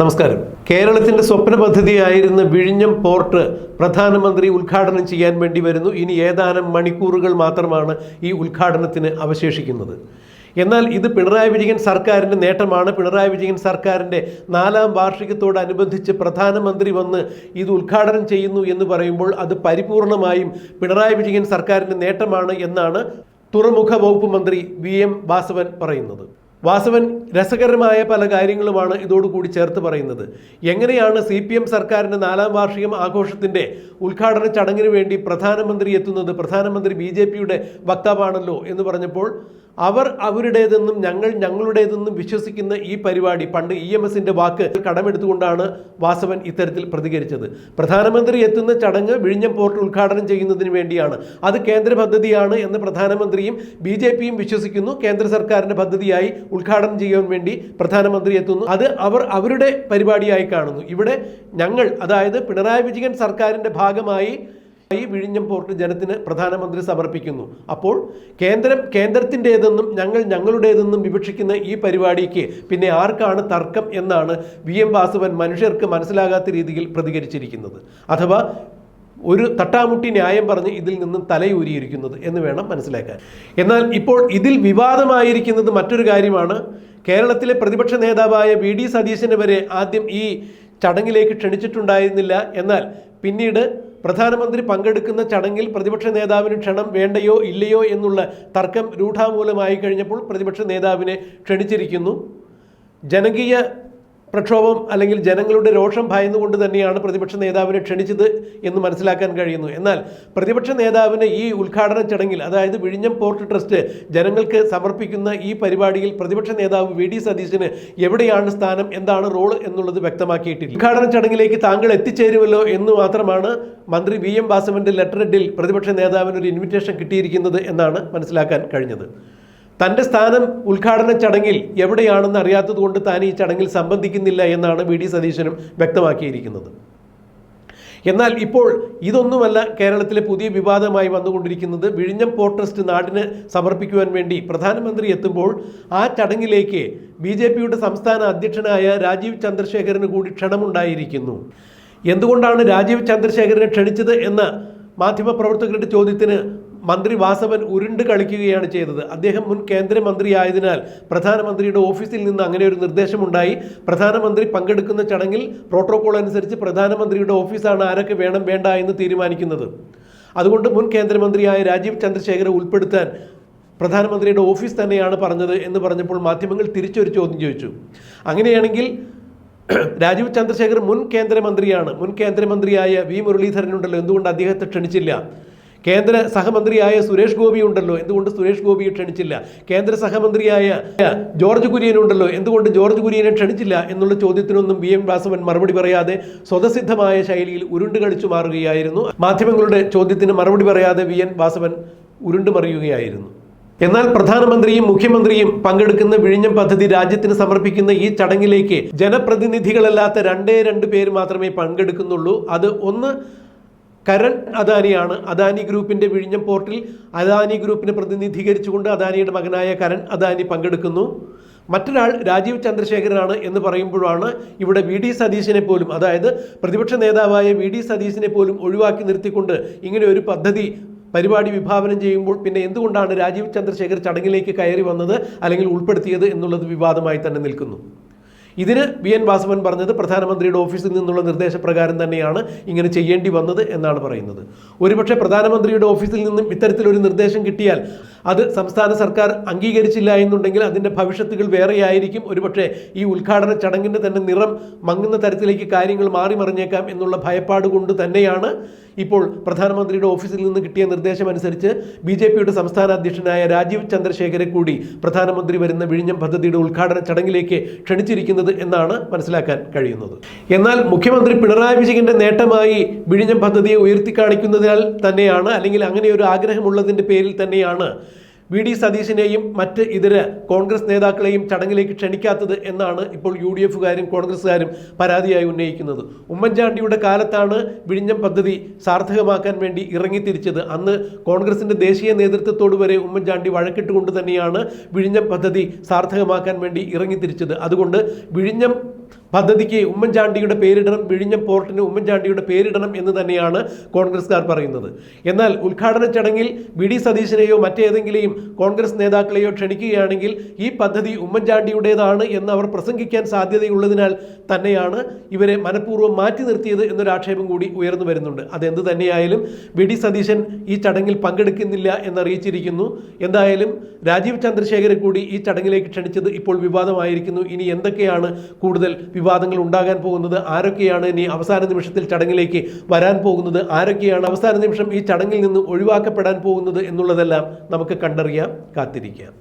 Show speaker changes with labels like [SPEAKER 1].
[SPEAKER 1] നമസ്കാരം. കേരളത്തിന്റെ സ്വപ്ന പദ്ധതിയായിരുന്ന വിഴിഞ്ഞം പോർട്ട് പ്രധാനമന്ത്രി ഉദ്ഘാടനം ചെയ്യാൻ വേണ്ടി വരുന്നു. ഇനി ഏതാനും മണിക്കൂറുകൾ മാത്രമാണ് ഈ ഉദ്ഘാടനത്തിന് അവശേഷിക്കുന്നത്. എന്നാൽ ഇത് പിണറായി വിജയൻ സർക്കാരിന്റെ നേട്ടമാണ്. പിണറായി വിജയൻ സർക്കാരിന്റെ നാലാം വാർഷികത്തോടനുബന്ധിച്ച് പ്രധാനമന്ത്രി വന്ന് ഇത് ഉദ്ഘാടനം ചെയ്യുന്നു എന്ന് പറയുമ്പോൾ അത് പരിപൂർണമായും പിണറായി വിജയൻ സർക്കാരിന്റെ നേട്ടമാണ് എന്നാണ് തുറമുഖ വകുപ്പ് മന്ത്രി വി എം വാസവൻ പറയുന്നത്. വാസവൻ രസകരമായ പല കാര്യങ്ങളുമാണ് ഇതോടുകൂടി ചേർത്ത് പറയുന്നത്. എങ്ങനെയാണ് സി പി എം സർക്കാരിന്റെ നാലാം വാർഷികം ആഘോഷത്തിന്റെ ഉദ്ഘാടന ചടങ്ങിന് വേണ്ടി പ്രധാനമന്ത്രി എത്തുന്നത്? പ്രധാനമന്ത്രി ബി ജെ പിയുടെ വക്താവാണല്ലോ എന്ന് പറഞ്ഞപ്പോൾ അവർ അവരുടേതെന്നും ഞങ്ങൾ ഞങ്ങളുടേതെന്നും വിശ്വസിക്കുന്ന ഈ പരിപാടി പണ്ട് ഇ എം എസിന്റെ വാക്ക് കടമെടുത്തുകൊണ്ടാണ് വാസവൻ ഇത്തരത്തിൽ പ്രതികരിച്ചത്. പ്രധാനമന്ത്രി എത്തുന്ന ചടങ്ങ് വിഴിഞ്ഞം പോർട്ട് ഉദ്ഘാടനം ചെയ്യുന്നതിന് വേണ്ടിയാണ്. അത് കേന്ദ്ര പദ്ധതിയാണ് എന്ന് പ്രധാനമന്ത്രിയും ബി ജെ പിയും വിശ്വസിക്കുന്നു. കേന്ദ്ര സർക്കാരിന്റെ പദ്ധതിയായി ഉദ്ഘാടനം ചെയ്യാൻ വേണ്ടി പ്രധാനമന്ത്രി എത്തുന്നു. അത് അവർ അവരുടെ പരിപാടിയായി കാണുന്നു. ഇവിടെ ഞങ്ങൾ അതായത് പിണറായി വിജയൻ സർക്കാരിന്റെ ഭാഗമായി ഈ വിഴിഞ്ഞം പോർട്ട് ജനത്തിന് പ്രധാനമന്ത്രി സമർപ്പിക്കുന്നു. അപ്പോൾ കേന്ദ്രം കേന്ദ്രത്തിന്റേതെന്നും ഞങ്ങൾ ഞങ്ങളുടേതെന്നും വിവക്ഷിക്കുന്ന ഈ പരിപാടിക്ക് പിന്നെ ആർക്കാണ് തർക്കം എന്നാണ് വി എം വാസുവൻ മനുഷ്യർക്ക് മനസ്സിലാകാത്ത രീതിയിൽ പ്രതികരിച്ചിരിക്കുന്നത്. അഥവാ ഒരു തട്ടാമുട്ടി ന്യായം പറഞ്ഞ് ഇതിൽ നിന്നും തലയൂരിയിരിക്കുന്നത് എന്ന് വേണം മനസ്സിലാക്കാൻ. എന്നാൽ ഇപ്പോൾ ഇതിൽ വിവാദമായിരിക്കുന്നത് മറ്റൊരു കാര്യമാണ്. കേരളത്തിലെ പ്രതിപക്ഷ നേതാവായ വി ഡി സതീശന് വരെ ആദ്യം ഈ ചടങ്ങിലേക്ക് ക്ഷണിച്ചിട്ടുണ്ടായിരുന്നില്ല. എന്നാൽ പിന്നീട് പ്രധാനമന്ത്രി പങ്കെടുക്കുന്ന ചടങ്ങിൽ പ്രതിപക്ഷ നേതാവിന് ക്ഷണം വേണ്ടയോ ഇല്ലയോ എന്നുള്ള തർക്കം രൂഢാമൂലമായി കഴിഞ്ഞപ്പോൾ പ്രതിപക്ഷ നേതാവിനെ ക്ഷണിച്ചിരിക്കുന്നു. ജനകീയ പ്രക്ഷോഭം അല്ലെങ്കിൽ ജനങ്ങളുടെ രോഷം ഭയന്നുകൊണ്ട് തന്നെയാണ് പ്രതിപക്ഷ നേതാവിനെ ക്ഷണിച്ചത് എന്ന് മനസ്സിലാക്കാൻ കഴിയുന്നു. എന്നാൽ പ്രതിപക്ഷ നേതാവിന് ഈ ഉദ്ഘാടന ചടങ്ങിൽ അതായത് വിഴിഞ്ഞം പോർട്ട് ട്രസ്റ്റ് ജനങ്ങൾക്ക് സമർപ്പിക്കുന്ന ഈ പരിപാടിയിൽ പ്രതിപക്ഷ നേതാവ് വി. ഡി. സതീശന് എവിടെയാണ് സ്ഥാനം എന്താണ് റോൾ എന്നുള്ളത് വ്യക്തമാക്കിയിട്ടില്ല. ഉദ്ഘാടന ചടങ്ങിലേക്ക് താങ്കൾ എത്തിച്ചേരുമല്ലോ എന്ന് മാത്രമാണ് മന്ത്രി വി. എം. വാസവന്റെ ലെറ്റർ ഹെഡിൽ പ്രതിപക്ഷ നേതാവിന് ഒരു ഇൻവിറ്റേഷൻ കിട്ടിയിരിക്കുന്നത് എന്നാണ് മനസ്സിലാക്കാൻ കഴിഞ്ഞത്. തന്റെ സ്ഥാനം ഉദ്ഘാടന ചടങ്ങിൽ എവിടെയാണെന്ന് അറിയാത്തതുകൊണ്ട് താൻ ഈ ചടങ്ങിൽ സംബന്ധിക്കുന്നില്ല എന്നാണ് വി ഡി സതീശനും വ്യക്തമാക്കിയിരിക്കുന്നത്. എന്നാൽ ഇപ്പോൾ ഇതൊന്നുമല്ല കേരളത്തിലെ പുതിയ വിവാദമായി വന്നുകൊണ്ടിരിക്കുന്നത്. വിഴിഞ്ഞം പോർട്ട് ട്രസ്റ്റ് നാടിന് സമർപ്പിക്കുവാൻ വേണ്ടി പ്രധാനമന്ത്രി എത്തുമ്പോൾ ആ ചടങ്ങിലേക്ക് ബി ജെ പിയുടെ സംസ്ഥാന അധ്യക്ഷനായ രാജീവ് ചന്ദ്രശേഖരന് കൂടി ക്ഷണമുണ്ടായിരിക്കുന്നു. എന്തുകൊണ്ടാണ് രാജീവ് ചന്ദ്രശേഖരനെ ക്ഷണിച്ചത് എന്ന മാധ്യമപ്രവർത്തകരുടെ ചോദ്യത്തിന് മന്ത്രി വാസവൻ ഉരുണ്ട് കളിക്കുകയാണ് ചെയ്തത്. അദ്ദേഹം മുൻ കേന്ദ്രമന്ത്രിയായതിനാൽ പ്രധാനമന്ത്രിയുടെ ഓഫീസിൽ നിന്ന് അങ്ങനെ ഒരു നിർദ്ദേശമുണ്ടായി. പ്രധാനമന്ത്രി പങ്കെടുക്കുന്ന ചടങ്ങിൽ പ്രോട്ടോകോൾ അനുസരിച്ച് പ്രധാനമന്ത്രിയുടെ ഓഫീസാണ് ആരൊക്കെ വേണം വേണ്ട എന്ന് തീരുമാനിക്കുന്നത്. അതുകൊണ്ട് മുൻ കേന്ദ്രമന്ത്രിയായ രാജീവ് ചന്ദ്രശേഖരെ ഉൾപ്പെടുത്താൻ പ്രധാനമന്ത്രിയുടെ ഓഫീസ് തന്നെയാണ് പറഞ്ഞത് എന്ന് പറഞ്ഞപ്പോൾ മാധ്യമങ്ങൾ തിരിച്ചൊരു ചോദ്യം ചോദിച്ചു. അങ്ങനെയാണെങ്കിൽ രാജീവ് ചന്ദ്രശേഖർ മുൻ കേന്ദ്രമന്ത്രിയാണ്. മുൻ കേന്ദ്രമന്ത്രിയായ വി മുരളീധരനുണ്ടല്ലോ. എന്തുകൊണ്ട് അദ്ദേഹത്തെ ക്ഷണിച്ചില്ല? കേന്ദ്ര സഹമന്ത്രിയായ സുരേഷ് ഗോപി ഉണ്ടല്ലോ. എന്തുകൊണ്ട് സുരേഷ് ഗോപിയെ ക്ഷണിച്ചില്ല? കേന്ദ്ര സഹമന്ത്രിയായ ജോർജ് കുര്യൻ ഉണ്ടല്ലോ. എന്തുകൊണ്ട് ജോർജ് കുര്യനെ ക്ഷണിച്ചില്ല എന്നുള്ള ചോദ്യത്തിനൊന്നും വി എം വാസവൻ മറുപടി പറയാതെ സ്വതസിദ്ധമായ ശൈലിയിൽ ഉരുണ്ട് കളിച്ചു മാറുകയായിരുന്നു. മാധ്യമങ്ങളുടെ ചോദ്യത്തിന് മറുപടി പറയാതെ വി എൻ വാസവൻ ഉരുണ്ടു മറിയുകയായിരുന്നു. എന്നാൽ പ്രധാനമന്ത്രിയും മുഖ്യമന്ത്രിയും പങ്കെടുക്കുന്ന വിഴിഞ്ഞം പദ്ധതി രാജ്യത്തിന് സമർപ്പിക്കുന്ന ഈ ചടങ്ങിലേക്ക് ജനപ്രതിനിധികളല്ലാത്ത രണ്ടേ രണ്ട് പേര് മാത്രമേ പങ്കെടുക്കുന്നുള്ളൂ. അത് ഒന്ന് കരൺ അദാനിയാണ്. അദാനി ഗ്രൂപ്പിന്റെ വിഴിഞ്ഞം പോർട്ടിൽ അദാനി ഗ്രൂപ്പിനെ പ്രതിനിധീകരിച്ചുകൊണ്ട് അദാനിയുടെ മകനായ കരൺ അദാനി പങ്കെടുക്കുന്നു. മറ്റൊരാൾ രാജീവ് ചന്ദ്രശേഖരനാണ് എന്ന് പറയുമ്പോഴാണ് ഇവിടെ വി ഡി സതീശനെ പോലും അതായത് പ്രതിപക്ഷ നേതാവായ വി ഡി സതീശനെ പോലും ഒഴിവാക്കി നിർത്തിക്കൊണ്ട് ഇങ്ങനെ ഒരു പദ്ധതി പരിപാടി വിഭാവനം ചെയ്യുമ്പോൾ പിന്നെ എന്തുകൊണ്ടാണ് രാജീവ് ചന്ദ്രശേഖർ ചടങ്ങിലേക്ക് കയറി വന്നത് അല്ലെങ്കിൽ ഉൾപ്പെടുത്തിയത് എന്നുള്ളത് വിവാദമായി തന്നെ നിൽക്കുന്നു. ഇതിന് വി എൻ വാസവൻ പറഞ്ഞത് പ്രധാനമന്ത്രിയുടെ ഓഫീസിൽ നിന്നുള്ള നിർദ്ദേശപ്രകാരം തന്നെയാണ് ഇങ്ങനെ ചെയ്യേണ്ടി വന്നത് എന്നാണ് പറയുന്നത്. ഒരുപക്ഷെ പ്രധാനമന്ത്രിയുടെ ഓഫീസിൽ നിന്നും ഇത്തരത്തിലൊരു നിർദ്ദേശം കിട്ടിയാൽ അത് സംസ്ഥാന സർക്കാർ അംഗീകരിച്ചില്ല എന്നുണ്ടെങ്കിൽ അതിന്റെ ഭവിഷ്യത്തുകൾ വേറെയായിരിക്കും. ഒരുപക്ഷെ ഈ ഉദ്ഘാടന ചടങ്ങിന്റെ തന്നെ നിറം മങ്ങുന്ന തരത്തിലേക്ക് കാര്യങ്ങൾ മാറി മറിഞ്ഞേക്കാം എന്നുള്ള ഭയപ്പാട് കൊണ്ട് തന്നെയാണ് ഇപ്പോൾ പ്രധാനമന്ത്രിയുടെ ഓഫീസിൽ നിന്ന് കിട്ടിയ നിർദ്ദേശമനുസരിച്ച് ബി ജെ പിയുടെ സംസ്ഥാന അധ്യക്ഷനായ രാജീവ് ചന്ദ്രശേഖരെ കൂടി പ്രധാനമന്ത്രി വരുന്ന വിഴിഞ്ഞം പദ്ധതിയുടെ ഉദ്ഘാടന ചടങ്ങിലേക്ക് ക്ഷണിച്ചിരിക്കുന്നത് എന്നാണ് മനസ്സിലാക്കാൻ കഴിയുന്നത്. എന്നാൽ മുഖ്യമന്ത്രി പിണറായി വിജയന്റെ നേട്ടമായി വിഴിഞ്ഞം പദ്ധതിയെ ഉയർത്തി കാണിക്കുന്നതിനാൽ തന്നെയാണ് അല്ലെങ്കിൽ അങ്ങനെ ഒരു ആഗ്രഹമുള്ളതിന്റെ പേരിൽ തന്നെയാണ് വി ഡി സതീശിനെയും മറ്റ് ഇതര കോൺഗ്രസ് നേതാക്കളെയും ചടങ്ങിലേക്ക് ക്ഷണിക്കാത്തത് എന്നാണ് ഇപ്പോൾ യു ഡി എഫുകാരും കോൺഗ്രസ്സുകാരും പരാതിയായി ഉന്നയിക്കുന്നത്. ഉമ്മൻചാണ്ടിയുടെ കാലത്താണ് വിഴിഞ്ഞം പദ്ധതി സാർത്ഥകമാക്കാൻ വേണ്ടി ഇറങ്ങിത്തിരിച്ചത്. അന്ന് കോൺഗ്രസിന്റെ ദേശീയ നേതൃത്വത്തോട് വരെ ഉമ്മൻചാണ്ടി വഴക്കിട്ടുകൊണ്ട് തന്നെയാണ് വിഴിഞ്ഞം പദ്ധതി സാർത്ഥകമാക്കാൻ വേണ്ടി ഇറങ്ങിത്തിരിച്ചത്. അതുകൊണ്ട് വിഴിഞ്ഞം പദ്ധതിക്ക് ഉമ്മൻചാണ്ടിയുടെ പേരിടണം വിഴിഞ്ഞം പോർട്ടിന് ഉമ്മൻചാണ്ടിയുടെ പേരിടണം എന്ന് തന്നെയാണ് കോൺഗ്രസ്കാർ പറയുന്നത്. എന്നാൽ ഉദ്ഘാടന ചടങ്ങിൽ വി ഡി സതീശനെയോ മറ്റേതെങ്കിലും കോൺഗ്രസ് നേതാക്കളെയോ ക്ഷണിക്കുകയാണെങ്കിൽ ഈ പദ്ധതി ഉമ്മൻചാണ്ടിയുടേതാണ് എന്ന് അവർ പ്രസംഗിക്കാൻ സാധ്യതയുള്ളതിനാൽ തന്നെയാണ് ഇവരെ മനഃപൂർവം മാറ്റി നിർത്തിയത് എന്നൊരു ആക്ഷേപം കൂടി ഉയർന്നു വരുന്നുണ്ട്. അതെന്ത് തന്നെയായാലും വി ഡി സതീശൻ ഈ ചടങ്ങിൽ പങ്കെടുക്കുന്നില്ല എന്നറിയിച്ചിരിക്കുന്നു. എന്തായാലും രാജീവ് ചന്ദ്രശേഖരെ കൂടി ഈ ചടങ്ങിലേക്ക് ക്ഷണിച്ചത് ഇപ്പോൾ വിവാദമായിരിക്കുന്നു. ഇനി എന്തൊക്കെയാണ് കൂടുതൽ വിവാദങ്ങൾ ഉണ്ടാകാൻ പോകുന്നത് ആരൊക്കെയാണ്? ഇനി അവസാന നിമിഷത്തിൽ ചടങ്ങിലേക്ക് വരാൻ പോകുന്നത് ആരൊക്കെയാണ്? അവസാന നിമിഷം ഈ ചടങ്ങിൽ നിന്ന് ഒഴിവാക്കപ്പെടാൻ പോകുന്നത് എന്നുള്ളതെല്ലാം നമുക്ക് കണ്ടറിയാം കാത്തിരിക്കാം.